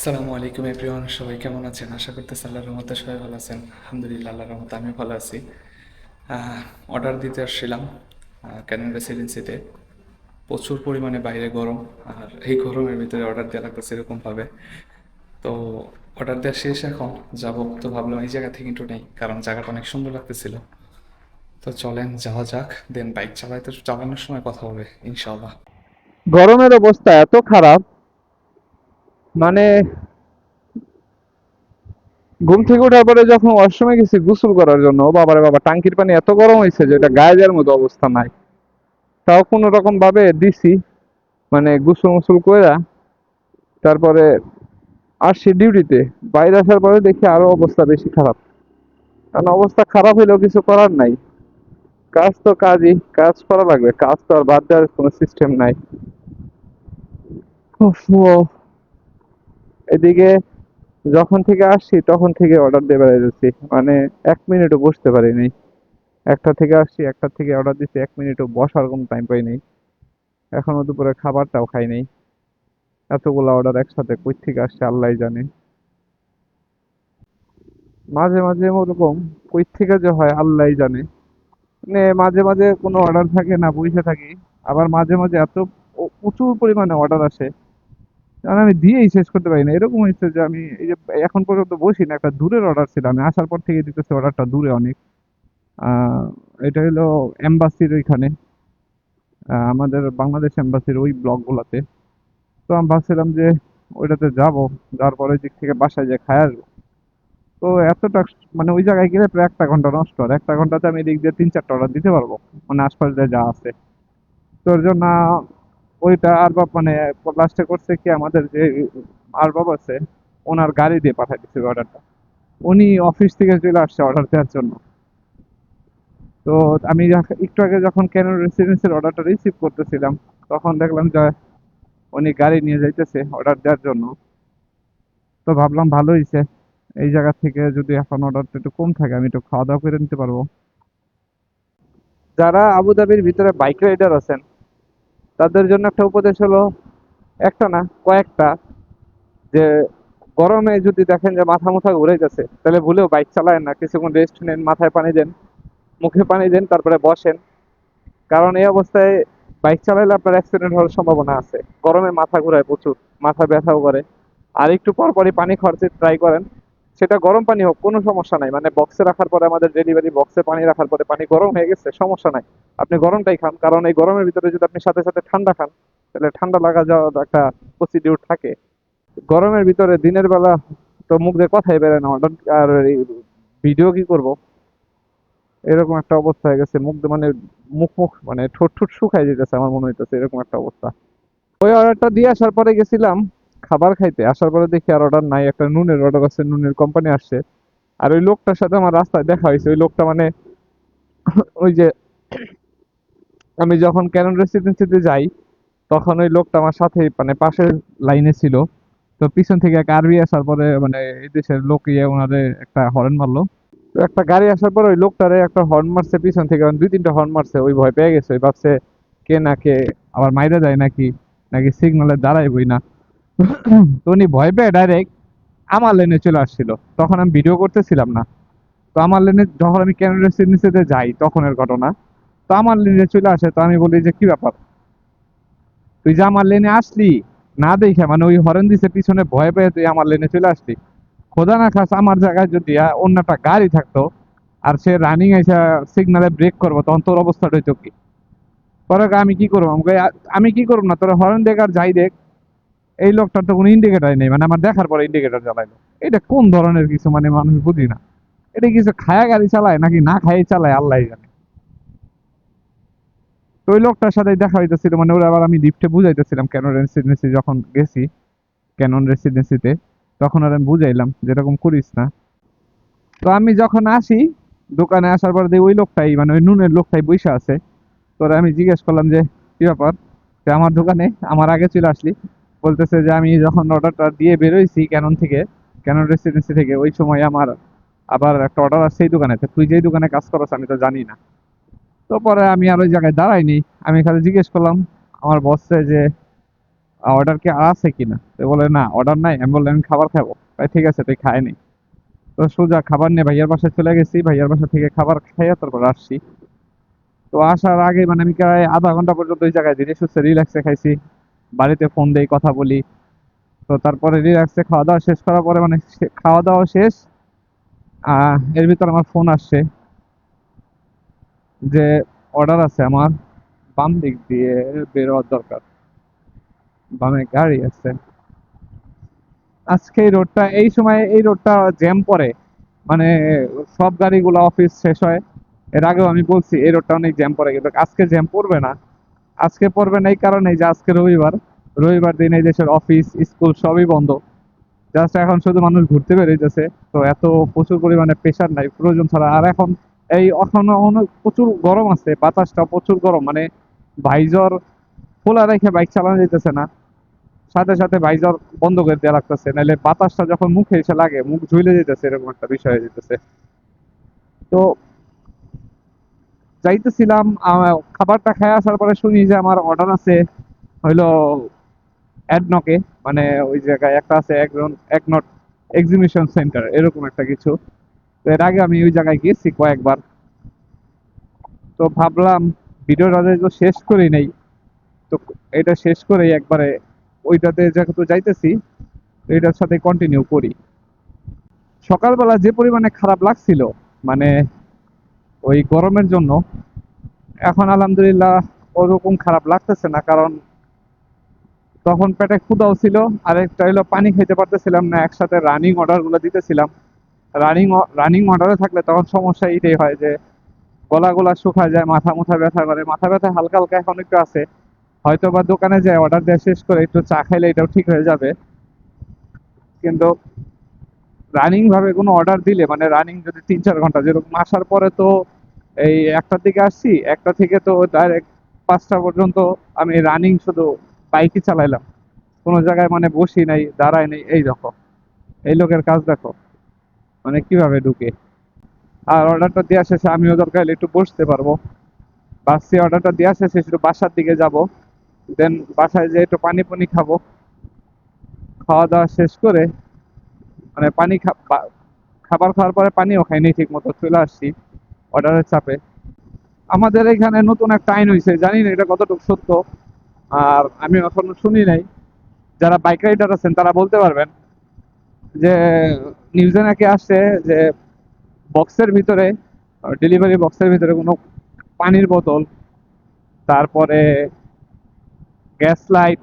আসসালামু আলাইকুম এভরিওয়ান, সবাই কেমন আছেন? আশা করতেছি আল্লাহর রহমতে সবাই ভালো আছেন। আলহামদুলিল্লাহ, আল্লাহর রহমতে আমি ভালো আছি। অর্ডার দিতে আসছিলাম ক্যানন রেসিডেন্সিতে প্রচুর পরিমাণে বাইরে গরম, আর এই গরমের ভিতরে অর্ডার দেওয়া লাগতেছে এরকমভাবে। তো অর্ডার দেওয়া শেষ এখন, যাব তো ভাবলাম এই জায়গা থেকে একটু নেই, কারণ জায়গাটা অনেক সুন্দর লাগতেছিল। তো চলেন, যাওয়া যাক দেন বাইক চালাইতে, চালানোর সময় কথা হবে ইনশাল্লাহ গরমের অবস্থা এত খারাপ মানে ঘুম থেকে ওঠার পরে যখন ওয়াশরুমে গেছি গোসল করার জন্য বাবারে বাবা, টাঙ্কির পানি এত গরম হয়েছে যে এটা গায়ে দেওয়ার মতো অবস্থা নাই। তাও কোনো রকম ভাবে দিছি মানে গোসল মুসল করে তারপরে আসছি ডিউটিতে। বাইরে আসার পরে দেখি আরও অবস্থা বেশি খারাপ। কারণ অবস্থা খারাপ হইলেও কিছু করার নাই। কাজ তো কাজই, কাজ করা লাগবে। কাজ তো আর বাদ দেওয়ার কোনো সিস্টেম নাই। এদিকে যখন থেকে আসছি, তখন থেকে অর্ডার দিয়ে বেড়াইতেছি মানে এক মিনিটও বসতে পারিনি। একটা থেকে আসছি, একটা থেকে অর্ডার দিচ্ছি, এক মিনিটও বসার কোনো টাইম পাই নাই এখনও দুপুরে খাবারটাও খাই নাই এতগুলা অর্ডার একসাথে কই থেকে আসছে আল্লাহ জানে। মাঝে মাঝে ওরকম কই থেকে যে হয় আল্লাহ জানে। মানে মাঝে মাঝে কোনো অর্ডার থাকে না বসে থাকি। আবার মাঝে মাঝে এত প্রচুর পরিমাণে অর্ডার আসে। কারণ আমি দিয়েই শেষ করতে পারি না। এরকম হয়েছে যে আমি এই যে এখন পর্যন্ত বসি না, একটা দূরের অর্ডার ছিল। আমি আসার পর থেকে দিতেছি অর্ডারটা দূরে অনেক। এটা হলো এম্বাসির ওইখানে। আমাদের বাংলাদেশ এম্বাসির ওই ব্লকগুলোতে তো আমি ভাবছিলাম যে ওইটাতে যাব, যাওয়ার পরে দিক থেকে বাসায় যে খায় আসব। তো এতটা মানে ওই জায়গায় গেলে প্রায় একটা ঘণ্টা নষ্ট। আর একটা ঘন্টাতে আমি এদিক দিয়ে তিন চারটা অর্ডার দিতে পারব। মানে আশপাশ দিয়ে যা আছে। তো তোর জন্য ওইটা আরবাব মানে লাস্টে করছে কি আমাদের যে আরবাব আছে, ওনার গাড়ি দিয়ে পাঠাই দিচ্ছে অর্ডারটা উনি অফিস থেকে চলে আসছে অর্ডার দেওয়ার জন্য। তো আমি একটু আগে যখন ক্যানন রেসিডেন্সির অর্ডারটা রিসিভ করতেছিলাম, তখন দেখলাম যে উনি গাড়ি নিয়ে যাইতেছে অর্ডার দেওয়ার জন্য। তো ভাবলাম ভালো হয়েছে এই জায়গা থেকে যদি এখন অর্ডারটা একটু কম থাকে, আমি একটু খাওয়া দাওয়া করে নিতে পারব। যারা আবুধাবির ভিতরে বাইক রাইডার আছেন তাদের জন্য একটা উপদেশ হলো, একটা না, কয়েকটা, যে গরমে যদি দেখেন যে মাথা মুথা ঘুরাইতেছে তাহলে ভুলেও বাইক চালায় না, কিছুক্ষণ রেস্ট নেন, মাথায় পানি দেন, মুখে পানি দেন, তারপরে বসেন। কারণ এই অবস্থায় বাইক চালাইলে আপনার অ্যাক্সিডেন্ট হওয়ার সম্ভাবনা আছে। গরমে মাথা ঘুরায় প্রচুর, মাথা ব্যথাও করে। আর একটু পরপরই পানি খরচে ট্রাই করেন। সেটা গরম পানি হোক, কোনো সমস্যা নাই। মানে বক্সে রাখার পরে আমাদের ডেলিভারি বক্সে পানি রাখার পরে পানি গরম হয়ে গেছে, সমস্যা নাই। আপনি গরমটাই খান, কারণ এই গরমের ভিতরে যদি আপনি সাথে সাথে ঠান্ডা খান, তাহলে ঠান্ডা লাগা যাওয়ার একটা প্রসিডিউর থাকে। গরমের ভিতরে দিনের বেলা তো মুখ দিয়ে কথাই বেরোয় না, হঠাৎ আর ভিডিও কি করব? এরকম একটা অবস্থা হয়ে গেছে, মুখ মানে মুখ মুখ মানে ঠোঁট ঠোঁট শুকাই যেতেছে, আমার মনে হইতেছে এরকম একটা অবস্থা। ওই অর্ডারটা দিয়ে আসার পরে গেছিলাম খাবার খাইতে, আসার পরে দেখি আর অর্ডার নাই, একটা নুনের অর্ডার আছে, নুনের কোম্পানি আসছে। আর ওই লোকটার সাথে আমার রাস্তায় দেখা হয়েছে, ওই লোকটা মানে ওই যে আমি যখন ক্যানন রেসিডেন্সিতে যাই, তখন ওই লোকটা আমার সাথে মানে পাশের লাইনে ছিল। তো পিছন থেকে এক আরবি আসার পরে মানে এই দেশের লোক ইয়ে ওনারে একটা হর্ন মারলো। তো একটা গাড়ি আসার পরে ওই লোকটারে একটা হর্ন মারছে পিছন থেকে মানে দুই তিনটা হর্ন মারছে, ওই ভয় পেয়ে গেছে। ওই ভাবছে, কে না কে আবার মাইরে যায় নাকি? নাকি সিগনালে দাঁড়াইবই না? তো উনি ভয় পেয়ে ডাইরেক্ট আমার লেনে চলে আসছিল। তখন আমি ভিডিও করতেছিলাম না। তো আমার লেনে যখন আমি ক্যামেরা সিগনেচারে যাই, তখনের ঘটনা। তো আমার লেনে চলে আসে, তো আমি বলি যে, কি ব্যাপার? তুই যে আমার লেনে আসলি, না দেখে মানে ওই হরেন দিছে, পিছনে ভয় পেয়ে তুই আমার লেনে চলে আসলি। খোদা না খাস, আমার জায়গায় যদি অন্য একটা গাড়ি থাকতো, আর সে রানিং এসে সিগনালে ব্রেক করব, তখন তোর অবস্থাটা হইতো কি? পরে আমি কি করব? আমি কি করব না? তোর হরেন দেখ আর যাই দেখ। এই লোকটার তো কোনো ইন্ডিকেটার নেই মানে আমার দেখার পরে ইন্ডিকেটার চালাইলো এটা কোন ধরনের কিছু মানে মানুষ বুঝি না। এটা কিছু খায়া গাড়ি চালায় নাকি না খাই চালায়, আল্লাহ জানে। তো ওই লোকটার সাথে দেখা হইতেছিল মানে ওরা আবার আমি লিফটে বুঝাইতেছিলাম কেন রেসিডেন্সি যখন গেছি ক্যানন রেসিডেন্সিতে তখন আর আমি বুঝাইলাম যেরকম করিস না। তো আমি যখন আসি, দোকানে আসার পর ওই লোকটাই মানে ওই নুনের লোকটাই বসে আছে। তোরা আমি জিজ্ঞেস করলাম যে, কি ব্যাপার? তুই আমার দোকানে? আমার আগে চলে আসলি? বলতেছে যে আমি যখন অর্ডারটা দিয়ে বেরোইছি ক্যানন থেকে ক্যানন রেসিডেন্সি থেকে, ওই সময় আমার আবার একটা অর্ডার আসছে এই দোকানে তুই যেই দোকানে কাজ করছ আমি তো জানি না। তো পরে আমি আর ওই জায়গায় দাঁড়াইনি। আমি খালি জিজ্ঞেস করলাম, আমার বসে যে অর্ডার কি আছে কিনা? তো বলে, না অর্ডার নাই। আমি বললাম, আমি খাবার খাব। তাই ঠিক আছে, তুই খায় নি। তো সোজা খাবার নিয়ে ভাইয়ার বাসায় চলে গেছি। ভাইয়ার বাসা থেকে খাবার খাইয়া তারপর আসছি। তো আসার আগে মানে আমি প্রায় আধা ঘণ্টা পর্যন্ত ওই জায়গায় ধীরে সুস্থে রিল্যাক্সে খাইছি। বাড়িতে ফোন দেই, কথা বলি। তো তারপরে রিল্যাক্সে খাওয়া দাওয়া শেষ করার পরে মানে খাওয়া দাওয়া শেষ এর ভিতর আমার ফোন আসছে। যে অর্ডার আছে আমার, বাম দিক দিয়ে বেরোয়ার দরকার। বামে গাড়ি আছে। আজকে এই রোডটা এই সময় এই রোডটা জ্যাম পড়ে। মানে সব গাড়িগুলো অফিস শেষ হয়। এর আগেও আমি বলছি, এই রোডটা অনেক জ্যাম পড়ে, কিন্তু আজকে জ্যাম পড়বে না। আজকে পড়বে না এই কারণে যে আজকে রবিবার রবিবার দিন এই দেশের অফিস স্কুল সবই বন্ধ। জাস্ট এখন শুধু মানুষ ঘুরতে বেরোইতেছে তো এত প্রচুর পরিমাণে প্রেশার নাই, প্রয়োজন ছাড়া। আর এখন এই এখন অনেক প্রচুর গরম আছে বাতাসটা প্রচুর গরম মানে ভাইজর খোলা রেখে বাইক চালানো যেতেছে না। সাথে সাথে ভাইজর বন্ধ করে দেওয়া লাগতেছে নাহলে বাতাসটা যখন মুখে এসে লাগে, মুখ ঝুলে যেতেছে এরকম একটা বিষয় হয়ে যেতেছে তো যাইতেছিলাম খাবারটা খেয়ে আসার পরে শুনি যে আমার অর্ডার আছে, হইল অ্যাডনকে মানে ওই জায়গায় একটা আছে একজন একনট এক্সিবিশন সেন্টার এরকম একটা কিছু। তো এর আগে আমি ওই জায়গায় গিয়েছি কয়েকবার। তো ভাবলাম, ভিডিওটা তো শেষ করি নেই, তো এটা শেষ করে একবারে ওইটাতে যেহেতু যাইতেছি এটার সাথে কন্টিনিউ করি। সকালবেলা যে পরিমাণে খারাপ লাগছিল মানে ওই গরমের জন্য। এখন আলহামদুলিল্লাহ ওরকম খারাপ লাগতেছে না, কারণ তখন পেটে ক্ষুদাও ছিল, আর একটা হলো পানি খেতে পারতেছিলাম না, একসাথে রানিং অর্ডারগুলো দিতেছিলাম। রানিং রানিং অর্ডারে থাকলে তখন সমস্যা এইটাই হয় যে গলা গলা শুকায় যায়, মাথা মুথা ব্যথা করে। মাথা ব্যথা হালকা হালকা এখন একটু আছে। হয়তো বা দোকানে যায় অর্ডার দেওয়া শেষ করে একটু চা খাইলে এটাও ঠিক হয়ে যাবে। কিন্তু রানিং ভাবে কোনো অর্ডার দিলে মানে রানিং যদি তিন চার ঘণ্টা, যেরকম আসার পরে তো এই একটার দিকে আসছি, একটা থেকে তো ডাইরেক্ট পাঁচটা পর্যন্ত আমি রানিং শুধু বাইকই চালাইলাম। কোনো জায়গায় মানে বসি নাই, দাঁড়াই নাই, এই দেখো, এই লোকের কাজ দেখো মানে কীভাবে ঢুকে। আর অর্ডারটা দেওয়া শেষে আমিও দরকার একটু বসতে পারব। বাসে অর্ডারটা দেওয়া শেষে শুধু বাসার দিকে যাব দেন বাসায় যেয়ে একটু পানি পানি খাব। খাওয়া দাওয়া শেষ করে মানে পানি খাবার খাওয়ার পরে পানিও খাইনি ঠিক মতো চলে আসছি অর্ডারের চাপে। আমাদের এখানে নতুন একটা আইন হয়েছে জানি না এটা কতটুকু সত্য, আর আমি এখনও শুনি নাই। যারা বাইক রাইডার আছেন, তারা বলতে পারবেন যে নিউজে নাকি আসছে যে বক্সের ভিতরে ডেলিভারি বক্সের ভিতরে কোনো পানির বোতল, তারপরে গ্যাস লাইট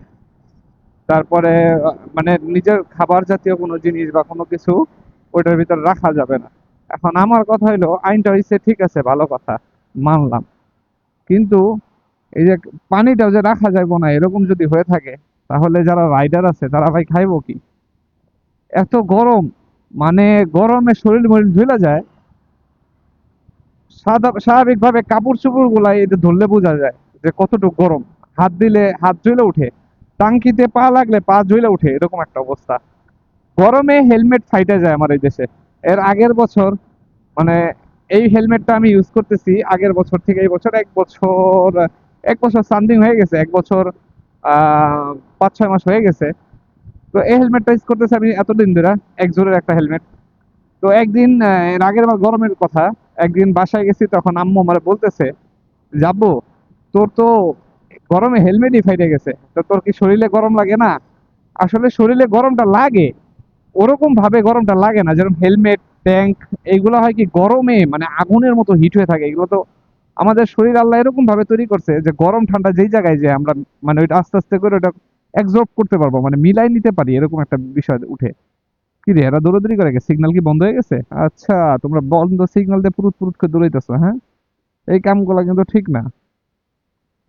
তারপরে মানে নিজের খাবার জাতীয় কোনো জিনিস বা কোনো কিছু ওইটার ভিতরে রাখা যাবে না। এখন আমার কথা হইল, আইনটা হয়েছে ঠিক আছে, ভালো কথা, মানলাম। কিন্তু এই যে পানিটাও যে রাখা যাইব না, এরকম যদি হয়ে থাকে, তাহলে যারা রাইডার আছে, তারা ভাই খাইবো কি? এত গরম মানে গরমে শরীর মরিল ঝুলে যায় স্বাভাবিকভাবে কাপড় চোপড়গুলা এটা ধরলে বোঝা যায় যে কতটুকু গরম। হাত দিলে, হাত জ্বলে উঠে। টাঙ্কিতে পা লাগলে পা জ্বলে উঠে, এরকম একটা অবস্থা। গরমে হেলমেট ফাইটে যায় আমার এই দেশে। এর আগের বছর মানে এই হেলমেটটা আমি ইউজ করতেছি, আগের বছর থেকে এই বছর এক বছর এক বছর সামথিং হয়ে গেছে, এক বছর পাঁচ ছয় মাস হয়ে গেছে। তো এই হেলমেটটা ইউজ করতেছি আমি এতদিন ধরে, এক জোরের একটা হেলমেট। তো একদিন এর আগের বার গরমের কথা, একদিন বাসায় গেছি, তখন আম্মু আমার বলতেছে, যাব, তোর তো গরমে হেলমেটই ফাইটে গেছে। তো তোর কি শরীরে গরম লাগে না? আসলে শরীরে গরমটা লাগে। ওরকম ভাবে গরমটা লাগে না। যেরকম হেলমেট ট্যাঙ্ক এইগুলো হয় কি গরমে মানে আগুনের মতো হিট হয়ে থাকে। এগুলো তো আমাদের শরীর আল্লাহ এরকম ভাবে তৈরি করছে যে গরম, ঠান্ডা যেই জায়গায় যে আমরা মানে ওইটা আস্তে আস্তে করে ওটা অ্যাবজর্ব করতে পারব মানে মিলাই নিতে পারি, এরকম একটা বিষয় উঠে। কি রে, এরা দৌড়াদৌড়ি করে গেছে? সিগন্যাল কি বন্ধ হয়ে গেছে? আচ্ছা তোমরা বন্ধ সিগন্যাল দিয়ে পুরুত পুরুত করে দৌড়াইতেছো হ্যাঁ? এই কামগুলো কিন্তু ঠিক না।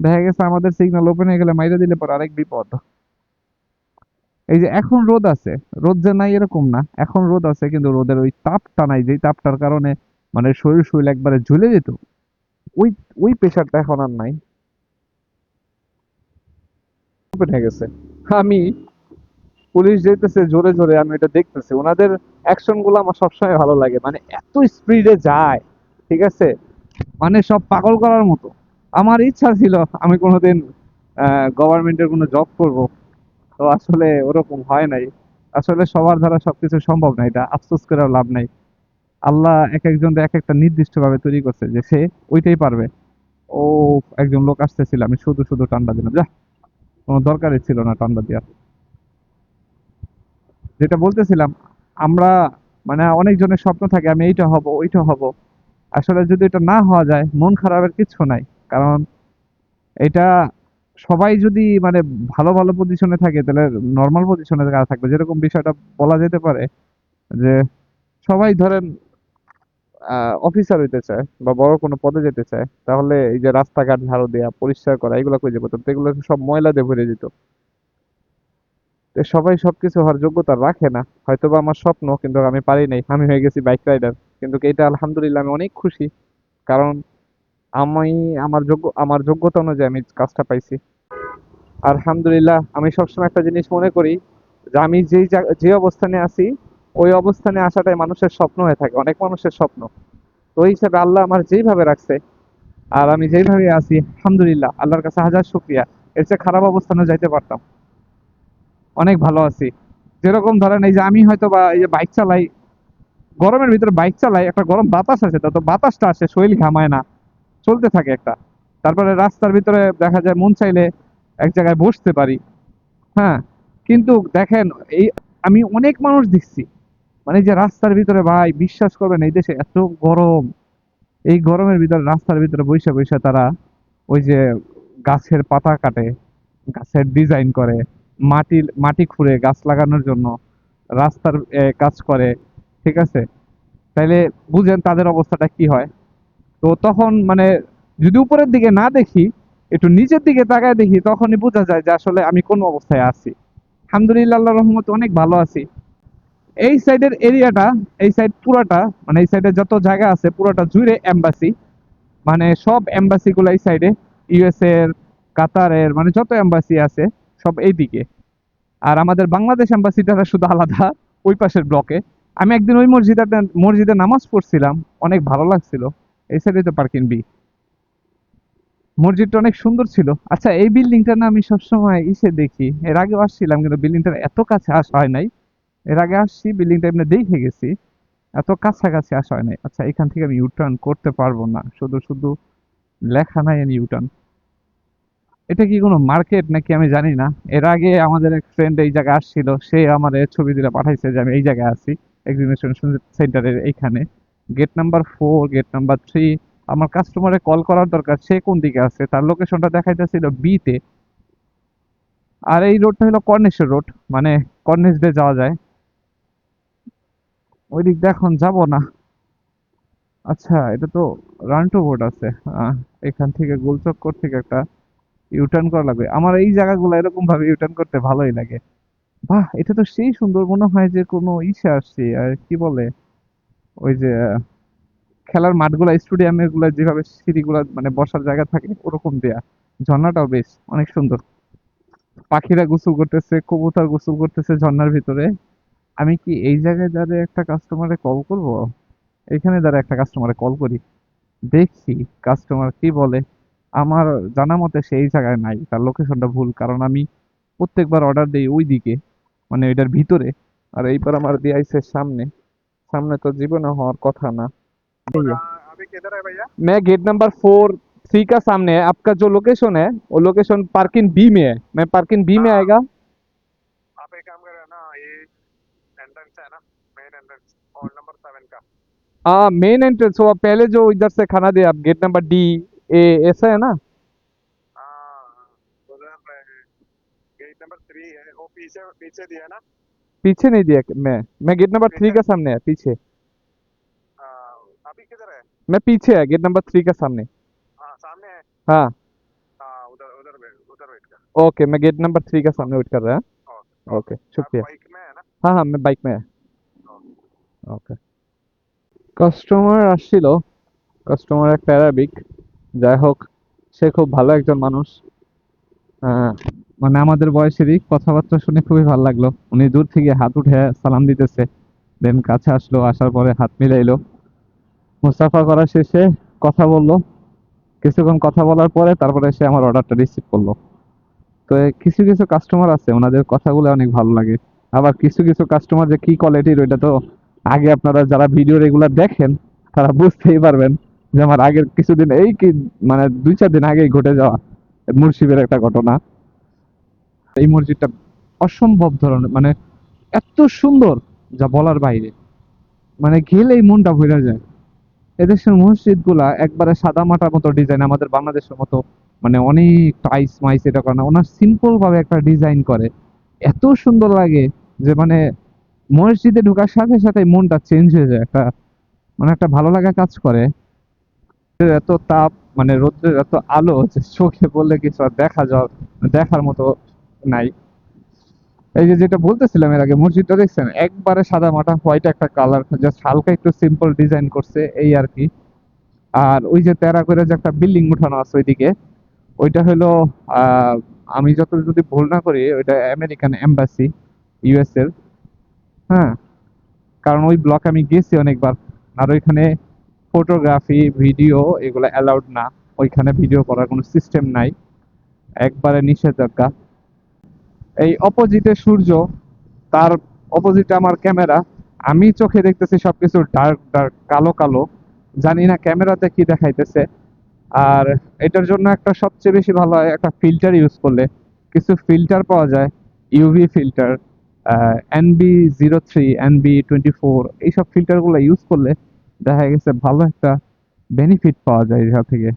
দেখা গেছে আমাদের সিগন্যাল ওপেন হয়ে গেলে মাইরে দিলে পর আরেক বিপদ। এই যে এখন রোদ আছে, রোদ যে নাই এরকম না। এখন রোদ আছে কিন্তু রোদের ওই তাপটা নাই, যেই তাপটার কারণে মানে শরীর শরীর একবারে ঝুলে যেত, ওই ওই প্রেশারটা এখন আর নাই। ওপেন হয়ে গেছে। আমি পুলিশ যেতেছে, জোরে জোরে আমি এটা দেখতেছি। ওনাদের অ্যাকশনগুলো আমার সবসময় ভালো লাগে। মানে এত স্পিডে যায়, ঠিক আছে? মানে সব পাগল করার মতো। আমার ইচ্ছা ছিল আমি কোনোদিন গভর্নমেন্টের কোনো জব করব। তো আসলে ওরকম হয় নাই। আসলে সবার দ্বারা সবকিছু সম্ভব না এটা, আফসোস করে লাভ নাই। আল্লাহ এক একজন এক একটা নির্দিষ্ট ভাবে তৈরি করছে যে সে ওইটাই পারবে। ও একজন লোক আসতেছিল, আমি শুধু শুধু টান্ডা দিলাম। যা, কোনো দরকারই ছিল না টান্ডা দেওয়ার। যেটা বলতেছিলাম, আমরা মানে অনেকজনের স্বপ্ন থাকে, আমি এইটা হব, ওইটা হব। আসলে যদি এটা না হওয়া যায়, মন খারাপের কিছু নাই। কারণ এটা সবাই যদি মানে ভালো ভালো পজিশনে থাকে, তাহলে নর্মাল পজিশনে থাকবে। যেরকম বিষয়টা বলা যেতে পারে যে সবাই ধরেন অফিসার হইতে চায় বা বড় কোনো পদে যেতে চায়, তাহলে এই যে রাস্তাঘাট, ঝাড়ু দেয়া, পরিষ্কার করা, এগুলো কই যাব তো এগুলো সব ময়লা দিয়ে ভরে যেত। সবাই সবকিছু হওয়ার যোগ্যতা রাখে না। হয়তো বা আমার স্বপ্ন, কিন্তু আমি পারি নাই। আমি হয়ে গেছি বাইক রাইডার কিন্তু এটা আলহামদুলিল্লাহ আমি অনেক খুশি। কারণ আমি আমার যোগ্য, আমার যোগ্যতা অনুযায়ী আমি কাজটা পাইছি। আলহামদুলিল্লাহ, আমি সবসময় একটা জিনিস মনে করি যে আমি যেই যে অবস্থানে আছি, ওই অবস্থানে আসাটাই মানুষের স্বপ্ন হয়ে থাকে, অনেক মানুষের স্বপ্ন। তো ওই হিসাবে আল্লাহ আমার যেইভাবে রাখছে, আর আমি যেইভাবে আছি, আলহামদুলিল্লাহ, আল্লাহর কাছে হাজার শুক্রিয়া। এর চেয়ে খারাপ অবস্থানে যাইতে পারতাম। অনেক ভালো আছি। যেরকম ধরেন এই যে আমি হয়তো বা এই যে বাইক চালাই, গরমের ভিতরে বাইক চালাই, একটা গরম বাতাস আছে তো বাতাসটা আসে, শরীর ঘামায় না। চলতে থাকে একটা। তারপরে রাস্তার ভিতরে দেখা যায় মন চাইলে এক জায়গায় বসতে পারি। হ্যাঁ কিন্তু দেখেন, এই আমি অনেক মানুষ দেখছি। মানে যে রাস্তার ভিতরে ভাই, বিশ্বাস করবেন, এই দেশে এত গরম। এই গরমের ভিতরে, রাস্তার ভিতরে বৈশা বৈশা তারা ওই যে গাছের পাতা কাটে, গাছের ডিজাইন করে, মাটি মাটি খুঁড়ে গাছ লাগানোর জন্য রাস্তার কাজ করে, ঠিক আছে? তাইলে বুঝেন তাদের অবস্থাটা কি হয়? তো তখন মানে যদি উপরের দিকে না দেখি, একটু নিচের দিকে তাকায় দেখি, তখনই বোঝা যায় যে আসলে আমি কোন অবস্থায় আছি। আলহামদুলিল্লাহ রহমতে অনেক ভালো আছি। এই সাইডের এরিয়াটা, এই সাইড পুরাটা মানে এই সাইডে যত জায়গা আছে, পুরোটা জুড়ে এম্বাসি মানে সব এম্বাসি গুলো এই সাইডে ইউএস এর, কাতারের মানে যত এম্বাসি আছে, সব এইদিকে। আর আমাদের বাংলাদেশ এম্বাসিটা শুধু আলাদা, ওই পাশের ব্লকে আমি একদিন ওই মসজিদে মসজিদে নামাজ পড়ছিলাম, অনেক ভালো লাগছিল। এই সাইডে তো পার্কিং বি মসজিদটা অনেক সুন্দর ছিল। আচ্ছা এই বিল্ডিংটা না আমি সবসময় ইসে দেখি। এর আগে আসছিলাম, কিন্তু বিল্ডিংটার এত কাছে আসা হয় নাই। এর আগে আসছি বিল্ডিংটা এমনি দেখে গেছি। এত কাছাকাছি আসা হয় নাই। আচ্ছা এখান থেকে আমি ইউটার্ন করতে পারব না। শুধু শুধু লেখা নাই আমি ইউটার্ন এটা কি কোনো মার্কেট নাকি আমি জানি না। এর আগে আমাদের এক ফ্রেন্ড এই জায়গায় আসছিল। সে আমার ছবি দিলে পাঠাইছে যে আমি এই জায়গায় আছি। এক্সিবিশন সেন্টারের এইখানে। Gate number four gate number three আমার কাস্টমারে কল করার দরকার, সে কোন দিকে আছে? তার লোকেশনটা দেখাইতেছিল বি তে। আর এই রোডটা হলো কর্নেশের রোড মানে কর্নেশ দিয়ে যাওয়া যায়। ওই দিক দিয়ে এখন যাব না। আচ্ছা এটা তো রান্টু বোর্ড আছে। এখান থেকে গোলচক্কর থেকে একটা ইউটার্ন করা লাগবে। আমার এই জায়গাগুলো এরকম ভাবে ইউটার্ন করতে ভালোই লাগে। বাহ, এটা তো সেই সুন্দর মনে হয় যে কোনো ইসে আসছি, আর কি বলে? ওই যে, খেলার মাঠগুলা স্টেডিয়ামেরগুলা যেভাবে সিঁড়িগুলা মানে বসার জায়গা থাকে, ওরকম দেয়া। ঝর্ণাটাও বেশ, অনেক সুন্দর। পাখিরা গোসল করতেছে, কবুতর গোসল করতেছে ঝর্ণার ভিতরে। আমি কি এই জায়গায় দাঁড়িয়ে একটা কাস্টমারে কল করব? এখানে দাঁড়িয়ে একটা কাস্টমারে কল করি। দেখি কাস্টমার কি বলে। আমার জানা মতে সেই জায়গায় নাই, তার লোকেশনটা ভুল, কারণ আমি প্রত্যেকবার অর্ডার দেই ওই দিকে মানে এটার ভিতরে। আর এইবার আমার দিয়ে আইছে সামনে। सामने तो जीवन हर कथा ना अभी किधर है भैया मैं गेट नंबर फोर सी का सामने है आपका जो लोकेशन है वो लोकेशन पार्किंग बी में है मैं पार्किंग बी में आएगा आप एक काम करें ना ये एंट्रेंस है ना main entrance hall number seven का। हाँ मेन एंट्रेंस हुआ पहले जो इधर से खाना दे आप गेट नंबर डी ए ऐसा है ना? गेट नंबर थ्री है वो पीछे पीछे दिया ना। पीछे नहीं दिया मैं मैं गेट नंबर थ्री का सामने है पीछे हाँ, अभी किधर है मैं पीछे है गेट नंबर थ्री का सामने हाँ सामने है हाँ हाँ उधर उधर वेट उधर वेट कर ओके मैं गेट नंबर थ्री का सामने वेट कर रहा है ओके शुक्रिया बाइक में है ना হ্যাঁ হ্যাঁ আমি বাইক মেয়ে ওকে কাস্টমার আসছিল কাস্টমার একটা অ্যারাবিক যাই হোক সে খুব ভালো একজন মানুষ আহ, মানে আমাদের বয়সেরই কথাবার্তা শুনে খুবই ভালো লাগল। উনি দূর থেকে হাত উঠে সালাম দিতেছে। দেন কাছে আসলো, আসার পরে হাত মিলাইলো। মুসাফা করা শেষে কথা বলল। কিছুক্ষণ কথা বলার পরে তারপরে সে আমার অর্ডারটা রিসিভ করল। তো কিছু কিছু কাস্টমার আছে, ওনাদের কথাগুলো অনেক ভালো লাগে। আবার কিছু কিছু কাস্টমার যে কি কোয়ালিটির ওইটা তো আগে আপনারা যারা ভিডিও রেগুলার দেখেন, তারা বুঝতেই পারবেন যে আমার আগের কিছুদিন এই কি মানে দুই, চার দিন আগেই ঘটে যাওয়া মুর্শিদের একটা ঘটনা। এই মসজিদটা অসম্ভব ধরনের মানে এত সুন্দর যা বলার বাইরে। মানে গেলেই মনটা ভরে যায়। এদেশের মসজিদগুলা একবারে সাদা মাটার মতো ডিজাইন আমাদের বাংলাদেশের মতো মানে অনেক টাইস মাইস এটা করে না। ওনার সিম্পল ভাবে একটা ডিজাইন করে। এত সুন্দর লাগে যে মানে মসজিদে ঢোকার সাথে সাথে মনটা চেঞ্জ হয়ে যায়। একটা মানে একটা ভালো লাগা কাজ করে। এত তাপ মানে রোদ্রের এত আলো চোখে বললে কিছু আর দেখা যাওয়ার, দেখার মতো নাই। এই যে যেটা বলতেছিলাম এর আগে, মসজিদটা দেখছেন? একবারে সাদা মাটা হোয়াইট একটা কালার জাস্ট হালকা একটু সিম্পল ডিজাইন করছে এই আর কি। আর ওই যে তেরা করে যে একটা বিল্ডিং উঠানো আছে ওইদিকে, ওইটা হলো আমি যত যদি ভুল না করি, ওইটা আমেরিকান এম্বাসি ইউএস এর। হ্যাঁ কারণ ওই ব্লক আমি গেছি অনেকবার, আর ওইখানে ফটোগ্রাফি ভিডিও এগুলো অ্যালাউড না। ওইখানে ভিডিও করার কোনো সিস্টেম নাই। একবারে নিষেধাজ্ঞা। এই অপোজিটে সূর্য, তার অপোজিটে আমার ক্যামেরা। আমি চোখে দেখতেছি সবকিছু ডার্ক ডার্ক, কালো কালো। জানি না ক্যামেরাতে কি দেখাইতেছে। আর এটার জন্য একটা সবচেয়ে বেশি ভালো হয়, একটা ফিল্টার ইউজ করলে। কিছু ফিল্টার পাওয়া যায় UV filter NB zero three NB twenty four এইসব ফিল্টারগুলো ইউজ করলে দেখা গেছে ভালো একটা বেনিফিট পাওয়া যায় এটা থেকে।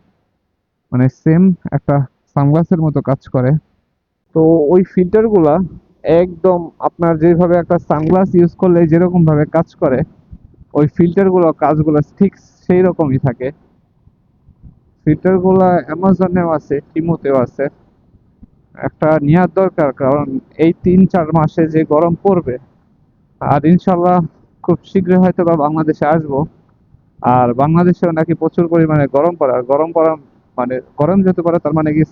মানে সেম একটা সানগ্লাসের মতো কাজ করে। তো ওই ফিল্টারগুলা একদম আপনার যেভাবে একটা সানগ্লাস ইউজ করলে যেরকম ভাবে কাজ করে, ওই ফিল্টারগুলো কাজগুলো ঠিক সেই রকমই থাকে ফিল্টারগুলো অ্যামাজনেও আছে টিমোতেও আছে। একটা নেওয়ার দরকার, কারণ এই তিন চার মাসে যে গরম পড়বে, আর ইনশাল্লাহ খুব শীঘ্রই হয়তো বা বাংলাদেশে আসব। আর বাংলাদেশেও নাকি প্রচুর পরিমাণে গরম পড়ে, আর গরম পড়া মানে গরম যেতে পারে তার মানে কি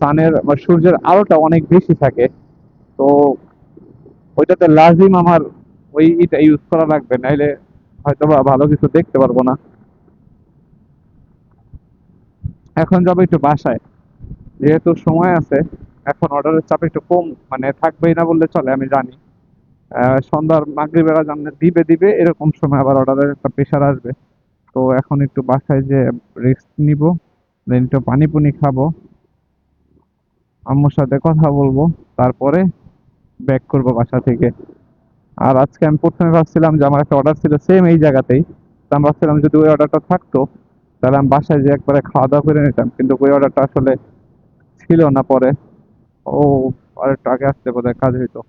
সানের বা সূর্যের আলোটা অনেক বেশি থাকে। তো ওইটাতে লাজিম আমার ওই এটা ইউজ করা লাগবে, নাইলে হয়তো বা ভালো কিছু দেখতে পারব না। এখন যাব একটু বাসায়। যেহেতু সময় আছে, এখন অর্ডারের চাপ একটু কম মানে থাকবেই না বললে চলে, আমি জানি। সন্ধ্যার মাগরিবেলা জানলে দিবে দিবে, এরকম সময় আবার অর্ডারের একটা প্রেশার আসবে। তো এখন একটু বাসায় যে রেস্ট নিব দেন একটু পানি পুনি খাব। আম্মুর সাথে কথা বলব, তারপরে ব্যাক করব বাসা থেকে। আর আজকে আমি প্রথমে ভাবছিলাম যে আমার একটা অর্ডার ছিল সেম এই জায়গাতেই। তো আমি ভাবছিলাম যদি ওই অর্ডারটা থাকতো, তাহলে আমি বাসায় যে একবারে খাওয়া দাওয়া করে নিতাম। কিন্তু ওই অর্ডারটা আসলে ছিল না পরে। ও আরেকটু আগে আসতে বোধহয় কাজ হইতো।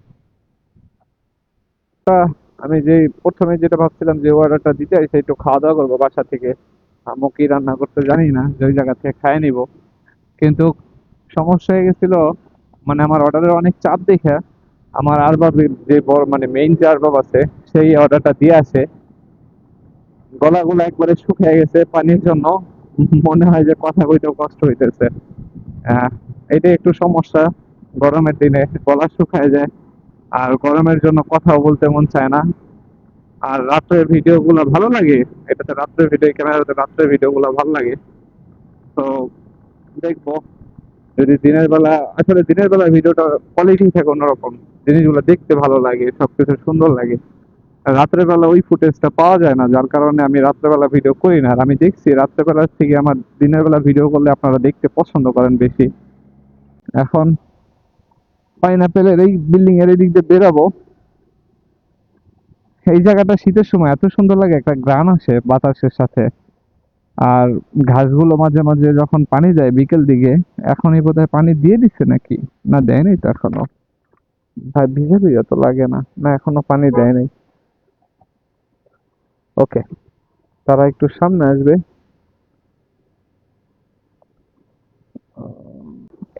তা আমি যে প্রথমে যেটা ভাবছিলাম যে অর্ডারটা দিতে আসে, একটু খাওয়া দাওয়া করব বাসা থেকে। আম্মু কি রান্না করতে জানি না, যে ওই জায়গা থেকে খাইয়ে নিব। কিন্তু সমস্যা হয়ে গেছিল মানে আমার অর্ডারের অনেক চাপ দেখে আমার আরবাব যে বড় মানে মেইন যে আরবাব আছে, সেই অর্ডারটা দিয়ে আসে। গলাগুলো একবারে শুকিয়ে গেছে পানির জন্য, মনে হয় যে কথা কইতেও কষ্ট হইতেছে। এটা একটু সমস্যা, গরমের দিনে গলা শুকায় যায়, আর গরমের জন্য কথাও বলতে মন চায় না। আর রাত্রের ভিডিও গুলো ভালো লাগে? এটাতে রাত্রের ভিডিও, ক্যামেরাতে রাত্রের ভিডিও গুলো ভালো লাগে। তো দেখব। যদি দিনের বেলা, আসলে দিনের বেলা ভিডিওটা কোয়ালিটি থাকে অন্যরকম। জিনিসগুলো দেখতে ভালো লাগে, সবকিছু সুন্দর লাগে। আর রাত্রের বেলা ওই ফুটেজটা পাওয়া যায় না, যার কারণে আমি রাত্রেবেলা ভিডিও করি না। আর আমি দেখছি রাত্রেবেলা থেকে আমার দিনের বেলা ভিডিও করলে আপনারা দেখতে পছন্দ করেন বেশি। এখন পাইনাপেলের এই বিল্ডিং এর এই দিক দিয়ে বেরাবো। এই জায়গাটা শীতের সময় এত সুন্দর লাগে, একটা গ্রান আসে বাতাসের সাথে। আর ঘাসগুলো মাঝে মাঝে যখন পানি যায় বিকেল দিকে এখনই বোধহয় পানি দিয়ে দিচ্ছে নাকি? না দেয়নি তো এখনও? ভাই ভিজে ভিজে তো লাগে না। না এখনও পানি দেয়নি। ওকে তারা একটু সামনে আসবে।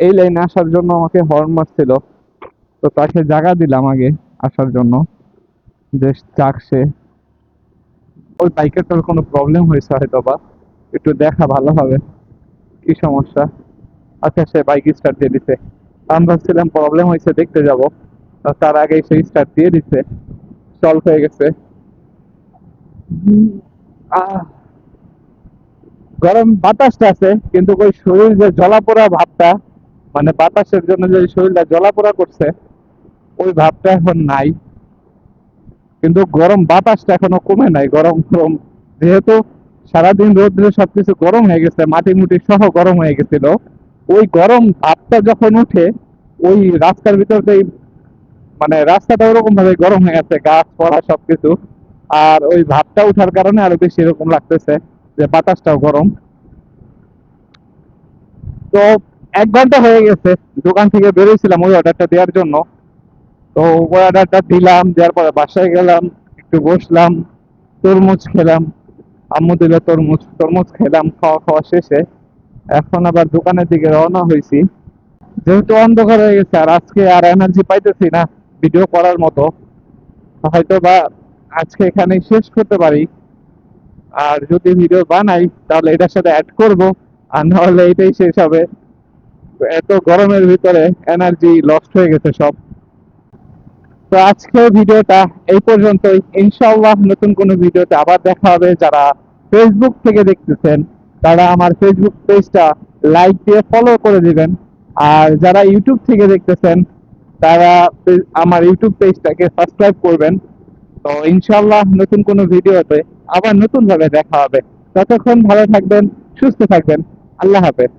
এই লাইনে আসার জন্য আমাকে হর্ন মারছিল। তো তাকে জায়গা দিলাম আগে আসার জন্য। যাক সে। ওই বাইকেরটার কোনো প্রবলেম হয়েছে হয়তো বা একটু দেখা ভালো হবে। কি সমস্যা? আচ্ছা সে বাইক স্টার্ট দিয়ে দিছে। আমি ভাবছিলাম প্রবলেম হয়েছে, দেখতে যাব। তার আগে সে স্টার্ট দিয়ে দিছে। সলভ হয়ে গেছে। গরম বাতাসটা আছে, কিন্তু ওই শরীর যে জ্বলা পোড়া ভাবটা মানে বাতাসের জন্য যে শরীরটা জ্বলাপোড়া করছে, ওই ভাবটা এখন নাই। কিন্তু গরম বাতাসটা এখনও কমে নাই। গরম গরম, যেহেতু সারাদিন রোদ্রে সবকিছু গরম হয়ে গেছে মাটি মুটি সহ গরম হয়ে গেছিল। ওই গরম ভাবটা যখন উঠে, ওই রাস্তার ভিতর দিয়ে মানে রাস্তাটা ওরকম ভাবে গরম হয়ে গেছে, গাছ গাছপালা সবকিছু। আর ওই ভাবটা উঠার কারণে আরও বেশি এরকম লাগতেছে যে বাতাসটাও গরম। তো এক ঘণ্টা হয়ে গেছে, দোকান থেকে বেরিয়েছিলাম ওই অর্ডারটা দেওয়ার জন্য। তো ওই অর্ডারটা দিলাম, দেওয়ার পরে বাসায় গেলাম, একটু বসলাম, তরমুজ খেলাম। আম্মু দিল তরমুজ তরমুজ খেলাম, খাওয়া খাওয়া শেষে। এখন আবার দোকানের দিকে রওনা হয়েছি। যেহেতু অন্ধকার হয়ে গেছে, আর আজকে আর এনার্জি পাইতেছি না ভিডিও করার মতো। হয়তো বা আজকে এখানে শেষ করতে পারি। আর যদি ভিডিও বানাই, তাহলে এটার সাথে অ্যাড করব। আর নাহলে এটাই শেষ হবে। এত গরমের ভিতরে এনার্জি লস্ট হয়ে গেছে সব। তো আজকের ভিডিওটা এই পর্যন্তই। ইনশাল্লাহ নতুন কোনো ভিডিওতে আবার দেখা হবে। যারা ফেসবুক থেকে দেখতেছেন, তারা আমার ফেসবুক পেজটা লাইক দিয়ে ফলো করে দিবেন। আর যারা ইউটিউব থেকে দেখতেছেন, তারা আমার ইউটিউব পেজটাকে সাবস্ক্রাইব করবেন। তো ইনশাল্লাহ নতুন কোনো ভিডিওতে আবার নতুনভাবে দেখা হবে। ততক্ষণ ভালো থাকবেন, সুস্থ থাকবেন। আল্লাহ হাফেজ।